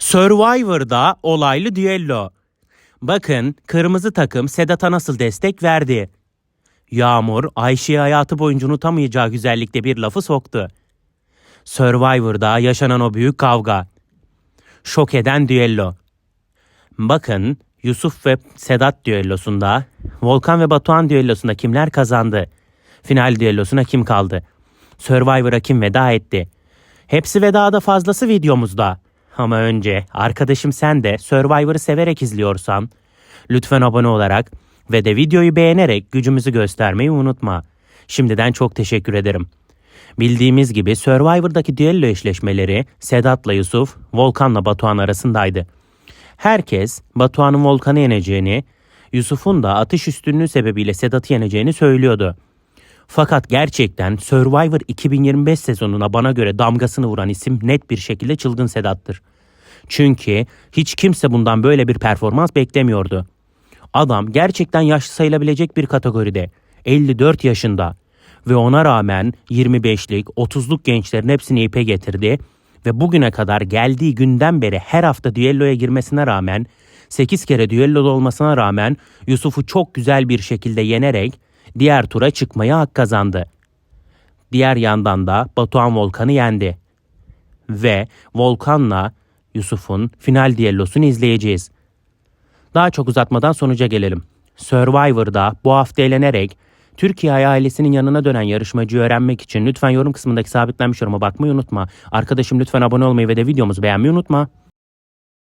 Survivor'da olaylı düello. Bakın kırmızı takım Sedat'a nasıl destek verdi. Yağmur Ayşe'ye hayatı boyunca unutamayacağı güzellikte bir lafı soktu. Survivor'da yaşanan o büyük kavga. Şok eden düello. Bakın Yusuf ve Sedat düellosunda, Volkan ve Batuhan düellosunda kimler kazandı? Final düellosuna kim kaldı? Survivor'a kim veda etti? Hepsi ve daha da fazlası videomuzda. Ama önce arkadaşım sen de Survivor'ı severek izliyorsan lütfen abone olarak ve de videoyu beğenerek gücümüzü göstermeyi unutma. Şimdiden çok teşekkür ederim. Bildiğimiz gibi Survivor'daki düello eşleşmeleri Sedat'la Yusuf, Volkan'la Batuhan arasındaydı. Herkes Batuhan'ın Volkan'ı yeneceğini, Yusuf'un da atış üstünlüğü sebebiyle Sedat'ı yeneceğini söylüyordu. Fakat gerçekten Survivor 2025 sezonuna bana göre damgasını vuran isim net bir şekilde Çılgın Sedat'tır. Çünkü hiç kimse bundan böyle bir performans beklemiyordu. Adam gerçekten yaşlı sayılabilecek bir kategoride. 54 yaşında. Ve ona rağmen 25'lik, 30'luk gençlerin hepsini ipe getirdi. Ve bugüne kadar geldiği günden beri her hafta düelloya girmesine rağmen 8 kere düelloda olmasına rağmen Yusuf'u çok güzel bir şekilde yenerek diğer tura çıkmaya hak kazandı. Diğer yandan da Batuhan Volkan'ı yendi. Ve Volkan'la Yusuf'un final düellosunu izleyeceğiz. Daha çok uzatmadan sonuca gelelim. Survivor'da bu hafta eğlenerek Türkiye ailesinin yanına dönen yarışmacıyı öğrenmek için lütfen yorum kısmındaki sabitlenmiş yoruma bakmayı unutma. Arkadaşım lütfen abone olmayı ve de videomuzu beğenmeyi unutma.